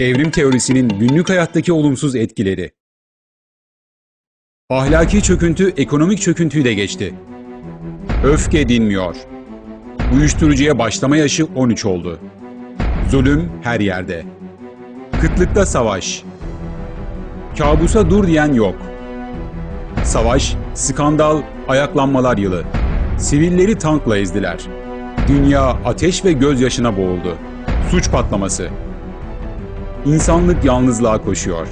Evrim teorisinin günlük hayattaki olumsuz etkileri. Ahlaki çöküntü ekonomik çöküntüyü de geçti. Öfke dinmiyor. Uyuşturucuya başlama yaşı 13 oldu. Zulüm her yerde. Kıtlıkta savaş. Kabusa dur diyen yok. Savaş, skandal, ayaklanmalar yılı. Sivilleri tankla ezdiler. Dünya ateş ve gözyaşına boğuldu. Suç patlaması. İnsanlık yalnızlığa koşuyor.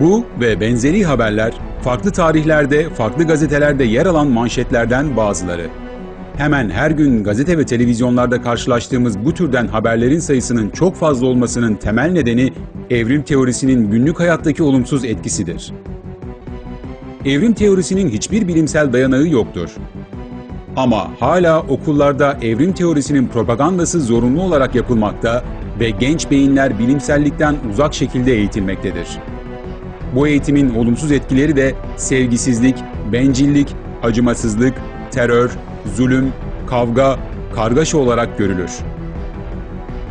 Bu ve benzeri haberler farklı tarihlerde, farklı gazetelerde yer alan manşetlerden bazıları. Hemen her gün gazete ve televizyonlarda karşılaştığımız bu türden haberlerin sayısının çok fazla olmasının temel nedeni evrim teorisinin günlük hayattaki olumsuz etkisidir. Evrim teorisinin hiçbir bilimsel dayanağı yoktur. Ama hala okullarda evrim teorisinin propagandası zorunlu olarak yapılmakta ve genç beyinler bilimsellikten uzak şekilde eğitilmektedir. Bu eğitimin olumsuz etkileri de sevgisizlik, bencillik, acımasızlık, terör, zulüm, kavga, kargaşa olarak görülür.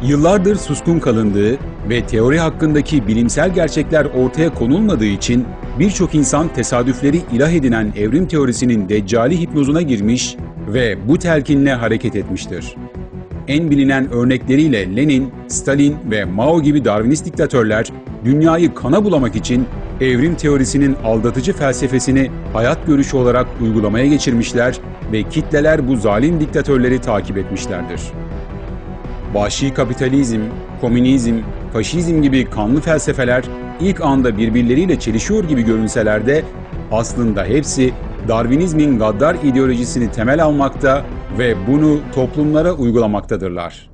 Yıllardır suskun kalındığı ve teori hakkındaki bilimsel gerçekler ortaya konulmadığı için birçok insan tesadüfleri ilah edinen evrim teorisinin deccali hipnozuna girmiş ve bu telkinle hareket etmiştir. En bilinen örnekleriyle Lenin, Stalin ve Mao gibi Darwinist diktatörler dünyayı kana bulamak için evrim teorisinin aldatıcı felsefesini hayat görüşü olarak uygulamaya geçirmişler ve kitleler bu zalim diktatörleri takip etmişlerdir. Vahşi kapitalizm, komünizm, faşizm gibi kanlı felsefeler ilk anda birbirleriyle çelişiyor gibi görünseler de aslında hepsi Darwinizmin gaddar ideolojisini temel almakta ve bunu toplumlara uygulamaktadırlar.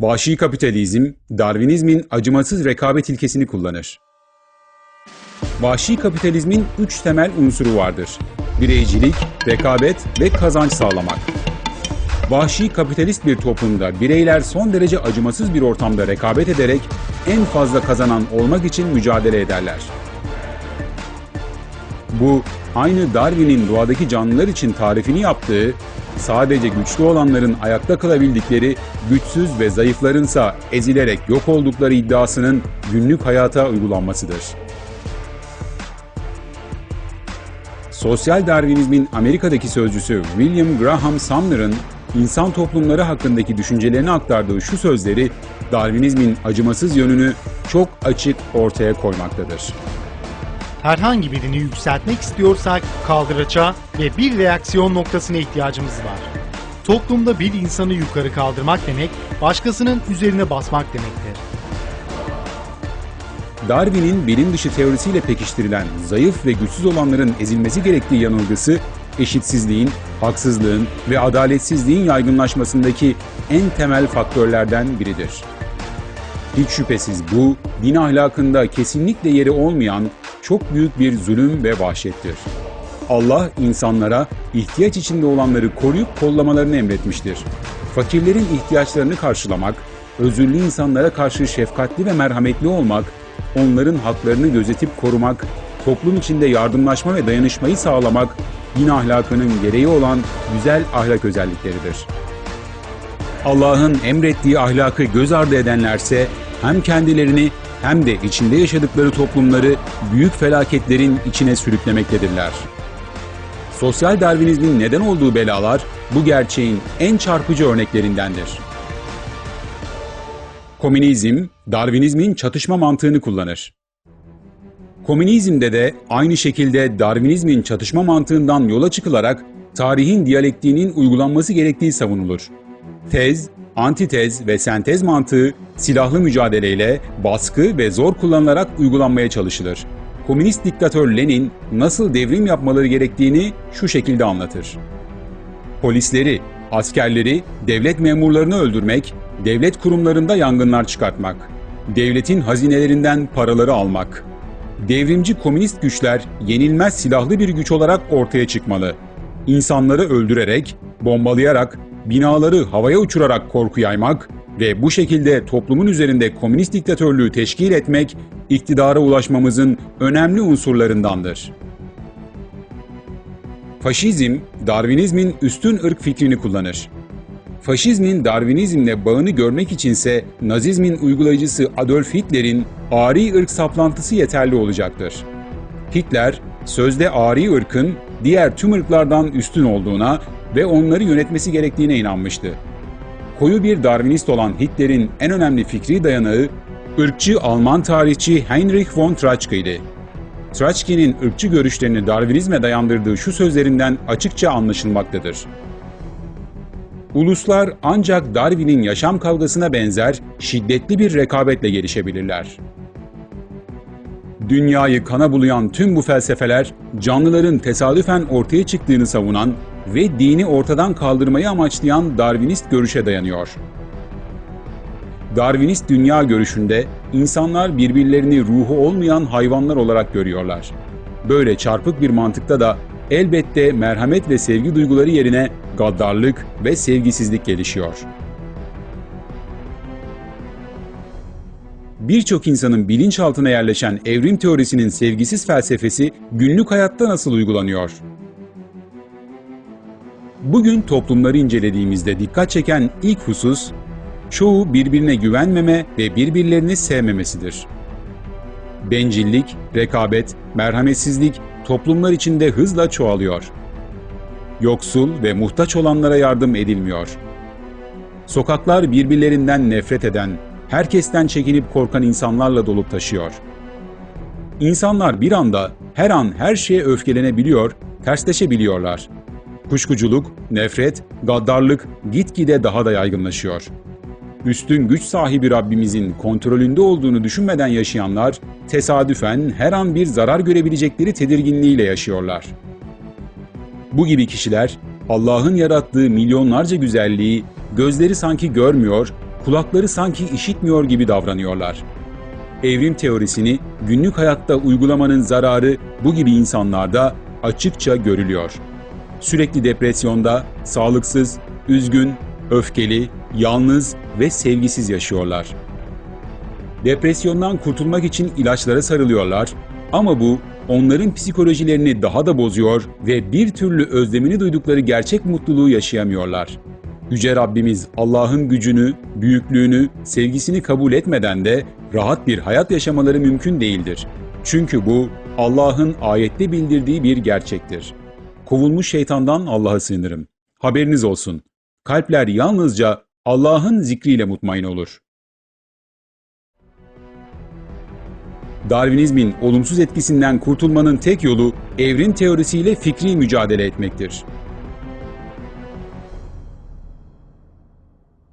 Vahşi kapitalizm, Darwinizmin acımasız rekabet ilkesini kullanır. Vahşi kapitalizmin üç temel unsuru vardır. Bireycilik, rekabet ve kazanç sağlamak. Vahşi kapitalist bir toplumda bireyler son derece acımasız bir ortamda rekabet ederek en fazla kazanan olmak için mücadele ederler. Bu aynı Darwin'in doğadaki canlılar için tarifini yaptığı, sadece güçlü olanların ayakta kalabildikleri, güçsüz ve zayıflarınsa ezilerek yok oldukları iddiasının günlük hayata uygulanmasıdır. Sosyal Darwinizmin Amerika'daki sözcüsü William Graham Sumner'ın insan toplumları hakkındaki düşüncelerini aktardığı şu sözleri Darwinizmin acımasız yönünü çok açık ortaya koymaktadır. Herhangi birini yükseltmek istiyorsak kaldıraça ve bir reaksiyon noktasına ihtiyacımız var. Toplumda bir insanı yukarı kaldırmak demek, başkasının üzerine basmak demektir. Darwin'in bilim dışı teorisiyle pekiştirilen zayıf ve güçsüz olanların ezilmesi gerektiği yanılgısı, eşitsizliğin, haksızlığın ve adaletsizliğin yaygınlaşmasındaki en temel faktörlerden biridir. Hiç şüphesiz bu, din ahlakında kesinlikle yeri olmayan çok büyük bir zulüm ve vahşettir. Allah insanlara ihtiyaç içinde olanları koruyup kollamalarını emretmiştir. Fakirlerin ihtiyaçlarını karşılamak, özürlü insanlara karşı şefkatli ve merhametli olmak, onların haklarını gözetip korumak, toplum içinde yardımlaşma ve dayanışmayı sağlamak din ahlakının gereği olan güzel ahlak özellikleridir. Allah'ın emrettiği ahlakı göz ardı edenlerse hem kendilerini hem de içinde yaşadıkları toplumları büyük felaketlerin içine sürüklemektedirler. Sosyal Darwinizmin neden olduğu belalar bu gerçeğin en çarpıcı örneklerindendir. Komünizm, Darwinizmin çatışma mantığını kullanır. Komünizmde de aynı şekilde Darwinizmin çatışma mantığından yola çıkılarak tarihin diyalektiğinin uygulanması gerektiği savunulur. Tez, antitez ve sentez mantığı silahlı mücadeleyle, baskı ve zor kullanılarak uygulanmaya çalışılır. Komünist diktatör Lenin nasıl devrim yapmaları gerektiğini şu şekilde anlatır. Polisleri, askerleri, devlet memurlarını öldürmek, devlet kurumlarında yangınlar çıkartmak, devletin hazinelerinden paraları almak. Devrimci komünist güçler yenilmez silahlı bir güç olarak ortaya çıkmalı. İnsanları öldürerek, bombalayarak, binaları havaya uçurarak korku yaymak ve bu şekilde toplumun üzerinde komünist diktatörlüğü teşkil etmek iktidara ulaşmamızın önemli unsurlarındandır. Faşizm, Darwinizmin üstün ırk fikrini kullanır. Faşizmin Darwinizmle bağını görmek içinse Nazizmin uygulayıcısı Adolf Hitler'in ari ırk saplantısı yeterli olacaktır. Hitler, sözde ari ırkın diğer tüm ırklardan üstün olduğuna ve onları yönetmesi gerektiğine inanmıştı. Koyu bir Darwinist olan Hitler'in en önemli fikri dayanağı, ırkçı Alman tarihçi Heinrich von Treitschke idi. Treitschke'nin ırkçı görüşlerini Darwinizme dayandırdığı şu sözlerinden açıkça anlaşılmaktadır. Uluslar ancak Darwin'in yaşam kavgasına benzer şiddetli bir rekabetle gelişebilirler. Dünyayı kana bulayan tüm bu felsefeler, canlıların tesadüfen ortaya çıktığını savunan ve dini ortadan kaldırmayı amaçlayan Darwinist görüşe dayanıyor. Darwinist dünya görüşünde insanlar birbirlerini ruhu olmayan hayvanlar olarak görüyorlar. Böyle çarpık bir mantıkta da elbette merhamet ve sevgi duyguları yerine gaddarlık ve sevgisizlik gelişiyor. Birçok insanın bilinçaltına yerleşen evrim teorisinin sevgisiz felsefesi günlük hayatta nasıl uygulanıyor? Bugün toplumları incelediğimizde dikkat çeken ilk husus, çoğu birbirine güvenmeme ve birbirlerini sevmemesidir. Bencillik, rekabet, merhametsizlik toplumlar içinde hızla çoğalıyor. Yoksul ve muhtaç olanlara yardım edilmiyor. Sokaklar birbirlerinden nefret eden, herkesten çekinip korkan insanlarla dolup taşıyor. İnsanlar bir anda her an her şeye öfkelenebiliyor, tersleşebiliyorlar. Kuşkuculuk, nefret, gaddarlık gitgide daha da yaygınlaşıyor. Üstün güç sahibi Rabbimizin kontrolünde olduğunu düşünmeden yaşayanlar tesadüfen her an bir zarar görebilecekleri tedirginliğiyle yaşıyorlar. Bu gibi kişiler Allah'ın yarattığı milyonlarca güzelliği gözleri sanki görmüyor, kulakları sanki işitmiyor gibi davranıyorlar. Evrim teorisini günlük hayatta uygulamanın zararı bu gibi insanlarda açıkça görülüyor. Sürekli depresyonda, sağlıksız, üzgün, öfkeli, yalnız ve sevgisiz yaşıyorlar. Depresyondan kurtulmak için ilaçlara sarılıyorlar ama bu onların psikolojilerini daha da bozuyor ve bir türlü özlemini duydukları gerçek mutluluğu yaşayamıyorlar. Yüce Rabbimiz Allah'ın gücünü, büyüklüğünü, sevgisini kabul etmeden de rahat bir hayat yaşamaları mümkün değildir. Çünkü bu Allah'ın ayette bildirdiği bir gerçektir. Kovulmuş şeytandan Allah'a sığınırım. Haberiniz olsun. Kalpler yalnızca Allah'ın zikriyle mutmain olur. Darwinizmin olumsuz etkisinden kurtulmanın tek yolu evrim teorisiyle fikri mücadele etmektir.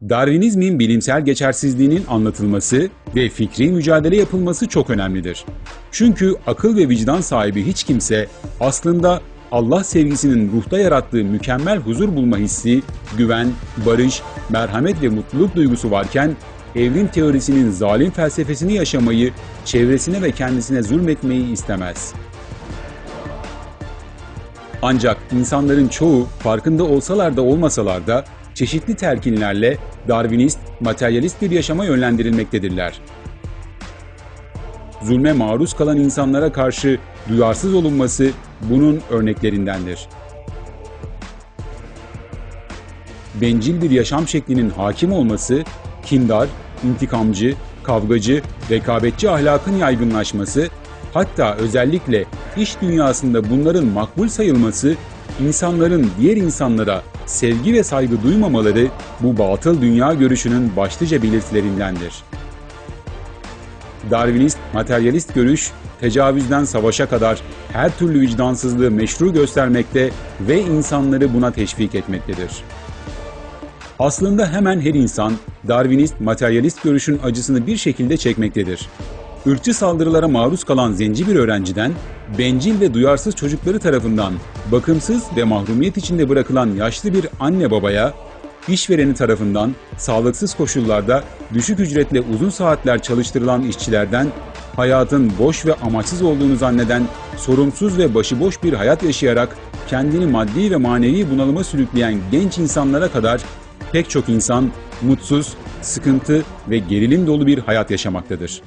Darwinizmin bilimsel geçersizliğinin anlatılması ve fikri mücadele yapılması çok önemlidir. Çünkü akıl ve vicdan sahibi hiç kimse aslında Allah sevgisinin ruhta yarattığı mükemmel huzur bulma hissi, güven, barış, merhamet ve mutluluk duygusu varken evrim teorisinin zalim felsefesini yaşamayı, çevresine ve kendisine zulmetmeyi istemez. Ancak insanların çoğu farkında olsalar da olmasalar da çeşitli telkinlerle Darwinist, materyalist bir yaşama yönlendirilmektedirler. Zulme maruz kalan insanlara karşı duyarsız olunması bunun örneklerindendir. Bencil bir yaşam şeklinin hakim olması, kindar, intikamcı, kavgacı, rekabetçi ahlakın yaygınlaşması, hatta özellikle iş dünyasında bunların makbul sayılması, insanların diğer insanlara sevgi ve saygı duymamaları bu batıl dünya görüşünün başlıca belirtilerindendir. Darwinist, materyalist görüş, tecavüzden savaşa kadar her türlü vicdansızlığı meşru göstermekte ve insanları buna teşvik etmektedir. Aslında hemen her insan Darwinist, materyalist görüşün acısını bir şekilde çekmektedir. Irkçı saldırılara maruz kalan zenci bir öğrenciden, bencil ve duyarsız çocukları tarafından bakımsız ve mahrumiyet içinde bırakılan yaşlı bir anne babaya, işvereni tarafından sağlıksız koşullarda düşük ücretle uzun saatler çalıştırılan işçilerden, hayatın boş ve amaçsız olduğunu zanneden, sorumsuz ve başıboş bir hayat yaşayarak kendini maddi ve manevi bunalıma sürükleyen genç insanlara kadar pek çok insan mutsuz, sıkıntı ve gerilim dolu bir hayat yaşamaktadır.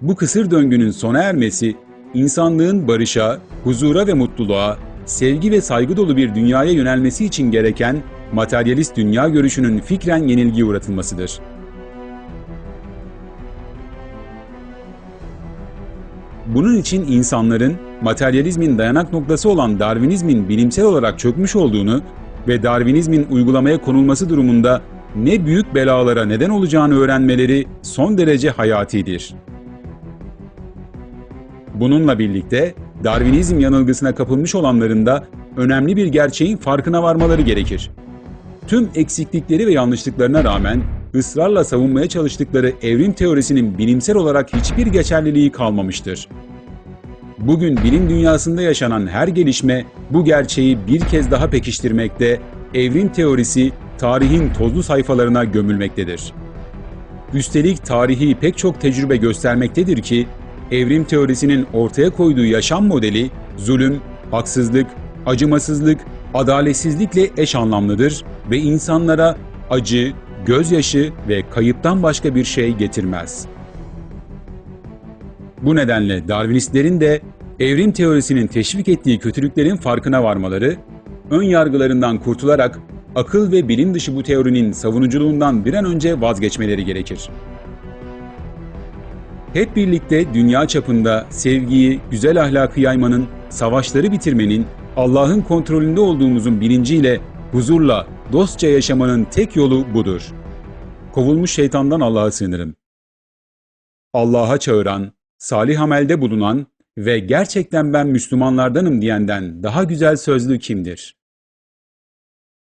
Bu kısır döngünün sona ermesi, insanlığın barışa, huzura ve mutluluğa, sevgi ve saygı dolu bir dünyaya yönelmesi için gereken materyalist dünya görüşünün fikren yenilgiye uğratılmasıdır. Bunun için insanların materyalizmin dayanak noktası olan Darwinizmin bilimsel olarak çökmüş olduğunu ve Darwinizmin uygulamaya konulması durumunda ne büyük belalara neden olacağını öğrenmeleri son derece hayatidir. Bununla birlikte Darwinizm yanılgısına kapılmış olanların da önemli bir gerçeğin farkına varmaları gerekir. Tüm eksiklikleri ve yanlışlıklarına rağmen ısrarla savunmaya çalıştıkları evrim teorisinin bilimsel olarak hiçbir geçerliliği kalmamıştır. Bugün bilim dünyasında yaşanan her gelişme bu gerçeği bir kez daha pekiştirmekte, evrim teorisi tarihin tozlu sayfalarına gömülmektedir. Üstelik tarihi pek çok tecrübe göstermektedir ki, evrim teorisinin ortaya koyduğu yaşam modeli zulüm, haksızlık, acımasızlık, adaletsizlikle eş anlamlıdır ve insanlara acı, gözyaşı ve kayıptan başka bir şey getirmez. Bu nedenle Darwinistlerin de evrim teorisinin teşvik ettiği kötülüklerin farkına varmaları, ön yargılarından kurtularak akıl ve bilim dışı bu teorinin savunuculuğundan bir an önce vazgeçmeleri gerekir. Hep birlikte dünya çapında sevgiyi, güzel ahlakı yaymanın, savaşları bitirmenin, Allah'ın kontrolünde olduğumuzun bilinciyle huzurla, dostça yaşamanın tek yolu budur. Kovulmuş şeytandan Allah'a sığınırım. Allah'a çağıran, salih amelde bulunan ve gerçekten ben Müslümanlardanım diyenden daha güzel sözlü kimdir?